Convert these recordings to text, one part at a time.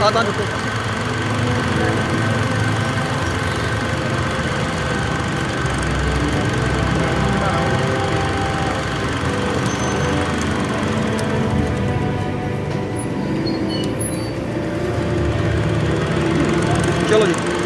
아, 나도 또. Kill it.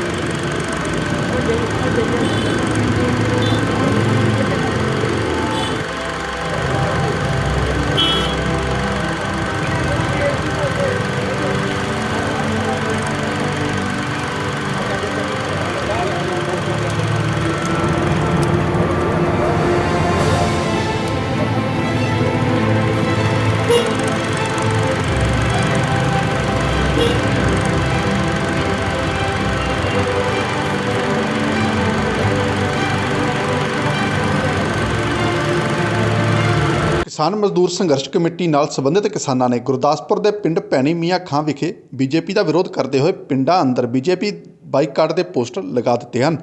ਕਿਸਾਨ ਮਜ਼ਦੂਰ ਸੰਘਰਸ਼ ਕਮੇਟੀ ਨਾਲ ਸੰਬੰਧਿਤ ਕਿਸਾਨਾਂ ਨੇ ਗੁਰਦਾਸਪੁਰ ਦੇ ਪਿੰਡ ਭੈਣੀ ਮੀਆਂ ਖਾਂ ਵਿਖੇ ਬੀਜੇਪੀ ਦਾ ਵਿਰੋਧ ਕਰਦੇ ਹੋਏ ਪਿੰਡਾਂ ਅੰਦਰ ਬੀਜੇਪੀ ਬਾਈਕਾਟ ਦੇ ਪੋਸਟਰ ਲਗਾ ਦਿੱਤੇ ਹਨ।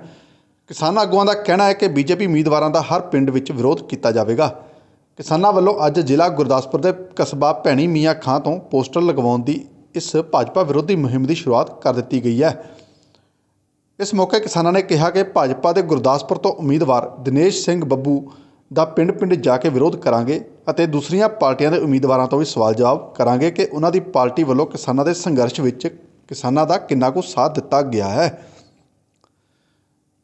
ਕਿਸਾਨ ਆਗੂਆਂ ਦਾ ਕਹਿਣਾ ਹੈ ਕਿ ਬੀਜੇਪੀ ਉਮੀਦਵਾਰਾਂ ਦਾ ਹਰ ਪਿੰਡ ਵਿੱਚ ਵਿਰੋਧ ਕੀਤਾ ਜਾਵੇਗਾ। ਕਿਸਾਨਾਂ ਵੱਲੋਂ ਅੱਜ ਜ਼ਿਲ੍ਹਾ ਗੁਰਦਾਸਪੁਰ ਦੇ ਕਸਬਾ ਭੈਣੀ ਮੀਆਂ ਖਾਂ ਤੋਂ ਪੋਸਟਰ ਲਗਵਾਉਣ ਦੀ ਇਸ ਭਾਜਪਾ ਵਿਰੋਧੀ ਮੁਹਿੰਮ ਦੀ ਸ਼ੁਰੂਆਤ ਕਰ ਦਿੱਤੀ ਗਈ ਹੈ। ਇਸ ਮੌਕੇ ਕਿਸਾਨਾਂ ਨੇ ਕਿਹਾ ਕਿ ਭਾਜਪਾ ਦੇ ਗੁਰਦਾਸਪੁਰ ਤੋਂ ਉਮੀਦਵਾਰ ਦਿਨੇਸ਼ ਸਿੰਘ ਬੱਬੂ ਦਾ ਪਿੰਡ-ਪਿੰਡ ਜਾ ਕੇ ਵਿਰੋਧ ਕਰਾਂਗੇ ਅਤੇ ਦੂਸਰੀਆਂ ਪਾਰਟੀਆਂ ਦੇ ਉਮੀਦਵਾਰਾਂ ਤੋਂ ਵੀ ਸਵਾਲ ਜਵਾਬ ਕਰਾਂਗੇ ਕਿ ਉਹਨਾਂ ਦੀ ਪਾਰਟੀ ਵੱਲੋਂ ਕਿਸਾਨਾਂ ਦੇ ਸੰਘਰਸ਼ ਵਿੱਚ ਕਿਸਾਨਾਂ ਦਾ ਕਿੰਨਾ ਕੁ ਸਾਥ ਦਿੱਤਾ ਗਿਆ ਹੈ।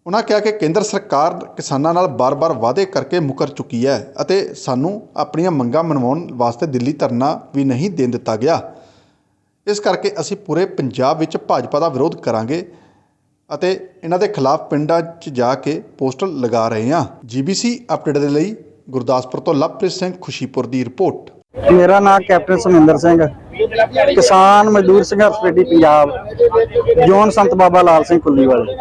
ਉਹਨਾਂ ਕਿਹਾ ਕਿ ਕੇਂਦਰ ਸਰਕਾਰ ਕਿਸਾਨਾਂ ਨਾਲ ਬਾਰ-ਬਾਰ ਵਾਅਦੇ ਕਰਕੇ ਮੁਕਰ ਚੁੱਕੀ ਹੈ ਅਤੇ ਸਾਨੂੰ ਆਪਣੀਆਂ ਮੰਗਾਂ ਮਨਵਾਉਣ ਵਾਸਤੇ ਦਿੱਲੀ ਧਰਨਾ ਵੀ ਨਹੀਂ ਦੇਣ ਦਿੱਤਾ ਗਿਆ। ਇਸ ਕਰਕੇ ਅਸੀਂ ਪੂਰੇ ਪੰਜਾਬ ਵਿੱਚ ਭਾਜਪਾ ਦਾ ਵਿਰੋਧ ਕਰਾਂਗੇ ਅਤੇ ਇਹਨਾਂ ਦੇ ਖਿਲਾਫ ਪਿੰਡਾਂ 'ਚ ਜਾ ਕੇ ਪੋਸਟਰ ਲਗਾ ਰਹੇ ਹਾਂ। ਜੀਬੀਸੀ ਅਪਡੇਟ ਦੇ ਲਈ ਗੁਰਦਾਸਪੁਰ ਤੋਂ ਲਵਪ੍ਰੀਤ ਸਿੰਘ ਖੁਸ਼ੀਪੁਰ ਦੀ ਰਿਪੋਰਟ। ਮੇਰਾ ਨਾਮ ਕੈਪਟਨ ਸਮਿੰਦਰ ਸਿੰਘ ਕਿਸਾਨ ਮਜ਼ਦੂਰ ਸੰਘਰਸ਼ ਕਮੇਟੀ ਪੰਜਾਬ, ਜੋਨ ਸੰਤ ਬਾਬਾ ਲਾਲ ਸਿੰਘ ਕੁੱਲੀ ਵਾਲੇ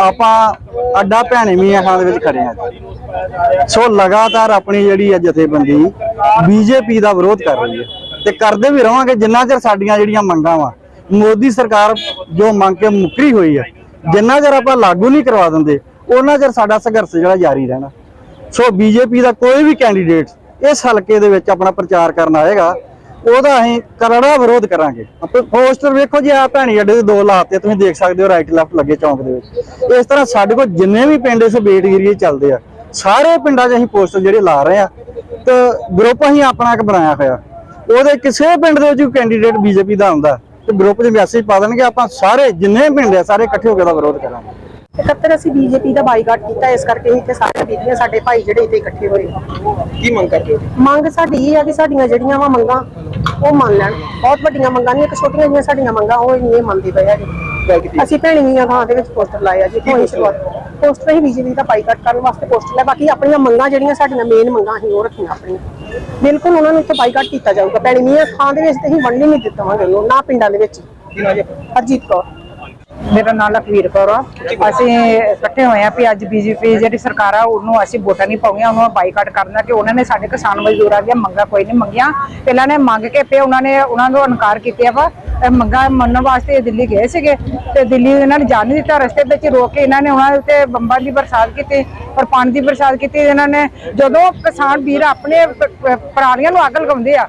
ਆਪਾਂ ਅੱਡਾ ਭੈਣੇ ਮੀਆਂ ਖਾਂ ਦੇ ਵਿੱਚ ਖੜੇ ਹਾਂ ਸੋ ਲਗਾਤਾਰ ਆਪਣੀ ਜਿਹੜੀ ਹੈ ਜਥੇਬੰਦੀ ਬੀਜੇਪੀ ਦਾ ਵਿਰੋਧ ਕਰ ਰਹੀ ਹੈ। ਤੇ ਕਰਦੇ ਵੀ ਰਵਾਂਗੇ ਜਿੰਨਾ ਚਿਰ ਸਾਡੀਆਂ ਜਿਹੜੀਆਂ ਮੰਗਾਂ ਵਾ। ਮੋਦੀ ਸਰਕਾਰ ਜੋ ਮੰਗ ਕੇ ਮੁਕਰੀ ਹੋਈ ਹੈ ਜਿੰਨਾ ਚਿਰ ਆਪਾਂ ਲਾਗੂ ਨਹੀਂ ਕਰਵਾ ਦਿੰਦੇ ਉਹਨਾਂ ਚਿਰ ਸਾਡਾ ਸੰਘਰਸ਼ ਜਿਹੜਾ ਜਾਰੀ ਰਹਿਣਾ। ਸੋ ਬੀਜੇਪੀ ਦਾ ਕੋਈ ਵੀ ਕੈਂਡੀਡੇਟ ਇਸ ਹਲਕੇ ਦੇ ਵਿੱਚ ਆਪਣਾ ਪ੍ਰਚਾਰ ਕਰਨ ਆਏਗਾ, ਉਹਦਾ ਅਸੀਂ ਕਰੜਾ ਵਿਰੋਧ ਕਰਾਂਗੇ। ਆਪੇ ਪੋਸਟਰ ਵੇਖੋ ਜੀ ਆ ਭੈਣੀ ਅੱਡੇ ਦੇ ਦੋ ਲਾਤੇ, ਤੁਸੀਂ ਦੇਖ ਸਕਦੇ ਹੋ ਰਾਈਟ ਲੈਫਟ ਲੱਗੇ ਚੌਂਕ ਦੇ ਵਿੱਚ। ਇਸ ਤਰ੍ਹਾਂ ਸਾਡੇ ਕੋਲ ਜਿੰਨੇ ਵੀ ਪਿੰਡ ਇਸ ਬੇਟ ਏਰੀਏ ਚੱਲਦੇ ਆ, ਸਾਰੇ ਪਿੰਡਾਂ 'ਚ ਅਸੀਂ ਪੋਸਟਰ ਜਿਹੜੇ ਲਾ ਰਹੇ ਆ ਤੇ ਗਰੁੱਪ ਅਸੀਂ ਆਪਣਾ ਇੱਕ ਬਣਾਇਆ ਹੋਇਆ। ਉਹਦੇ ਕਿਸੇ ਪਿੰਡ ਦੇ ਵਿੱਚ ਕੈਂਡੀਡੇਟ ਬੀਜੇਪੀ ਦਾ ਆਉਂਦਾ ਤੇ ਗਰੁੱਪ 'ਚ ਮੈਸੇਜ ਪਾ ਦੇਣਗੇ ਆਪਾਂ ਸਾਰੇ ਜਿੰਨੇ ਪਿੰਡ ਆ ਸਾਰੇ ਇਕੱਠੇ ਹੋ ਕੇ ਦਾ ਵਿਰੋਧ ਕਰਾਂਗੇ। ਇਕੱਤਰ ਅਸੀਂ ਬੀਜੇਪੀ ਦਾ ਬਾਈਕਾਟ ਕੀਤਾ ਇਸ ਕਰਕੇ ਹੀ ਕਿ ਸਾਰੇ ਬੀਬੀਆਂ ਸਾਡੇ ਭਾਈ ਜਿਹੜੇ ਇੱਥੇ ਇਕੱਠੇ ਹੋਏ ਕੀ ਮੰਗ ਕਰਦੇ ਹੋ? ਮੰਗ ਸਾਡੀ ਇਹ ਆ ਕਿ ਸਾਡੀਆਂ ਜਿਹੜੀਆਂ ਵਾ ਮੰਗਾਂ ਉਹ ਮੰਨ ਲੈਣ। ਬਹੁਤ ਵੱਡੀਆਂ ਮੰਗਾਂ ਨਹੀਂ ਇੱਕ ਛੋਟੀਆਂ ਜਿਹੀਆਂ ਸਾਡੀਆਂ ਮੰਗਾਂ ਉਹ ਨਹੀਂ ਮੰਨਦੇ ਪਏ ਹੈਗੇ। ਅਸੀਂ ਭੈਣੀਆਂ ਥਾਂ ਦੇ ਵਿੱਚ ਪੋਸਟਰ ਲਾਏ ਆ ਜੀ ਹੋਈ ਸ਼ੁਰੂਆਤ ਪੋਸਟਰ ਹੀ ਬੀਜੇਪੀ ਦਾ ਬਾਈਕਾਟ ਕਰਨ ਵਾਸਤੇ ਪੋਸਟਰ ਲਾਏ ਬਾਕੀ ਆਪਣੀਆਂ ਮੰਗਾਂ ਜਿਹੜੀਆਂ ਸਾਡੀਆਂ ਮੇਨ ਮੰਗਾਂ ਅਸੀਂ ਉਹ ਰੱਖੀਆਂ ਆਪਣੀਆਂ। ਬਿਲਕੁਲ ਉਹਨਾਂ ਨੂੰ ਇੱਥੇ ਬਾਈਕਾਟ ਕੀਤਾ ਜਾਊਗਾ। ਭੈਣੀਆਂ ਥਾਂ ਦੇ ਵਿੱਚ ਤੇ ਹੀ ਨਹੀਂ ਦਿੱਤਾਵਾਂਗੇ ਉਹਨੂੰ, ਨਾ ਪਿੰਡਾਂ ਦੇ ਵਿੱਚ। ਹਰਜੀਤ ਕੌਰ। ਮੇਰਾ ਨਾਮ ਲਖਵੀਰ ਕੌਰ ਆ। ਅਸੀਂ ਇਕੱਠੇ ਹੋਏ ਆ ਵੀ ਅੱਜ ਬੀਜੇਪੀ ਜਿਹੜੀ ਸਰਕਾਰ ਆ, ਉਹਨੂੰ ਅਸੀਂ ਵੋਟਾਂ ਨਹੀਂ ਪਾਉਣੀਆਂ, ਉਹਨੂੰ ਬਾਈਕਾਟ ਕਰਨਾ, ਕਿ ਉਹਨਾਂ ਨੇ ਸਾਡੇ ਕਿਸਾਨ ਮਜ਼ਦੂਰਾਂ ਦੀਆਂ ਮੰਗਾਂ ਕੋਈ ਨਹੀਂ ਮੰਗੀਆਂ। ਪਹਿਲਾਂ ਨੇ ਮੰਗ ਕੇ ਪਏ ਉਹਨਾਂ ਨੇ ਉਹਨਾਂ ਨੂੰ ਇਨਕਾਰ ਕੀਤਾ ਵਾ। ਮੰਗਾਂ ਮੰਨਣ ਵਾਸਤੇ ਦਿੱਲੀ ਗਏ ਸੀਗੇ ਤੇ ਦਿੱਲੀ ਇਹਨਾਂ ਨੇ ਜਾਣ ਨਹੀਂ ਦਿੱਤਾ, ਰਸਤੇ ਵਿੱਚ ਰੋਕ ਕੇ ਇਹਨਾਂ ਨੇ ਉਹਨਾਂ ਦੇ ਉੱਤੇ ਬੰਬਾਂ ਦੀ ਬਰਸਾਤ ਕੀਤੀ ਪਰ ਪਾਣੀ ਦੀ ਬਰਸਾਤ ਕੀਤੀ। ਇਹਨਾਂ ਨੇ ਜਦੋਂ ਕਿਸਾਨ ਵੀਰ ਆਪਣੇ ਪਰਾਲੀਆਂ ਨੂੰ ਅੱਗ ਲਗਾਉਂਦੇ ਆ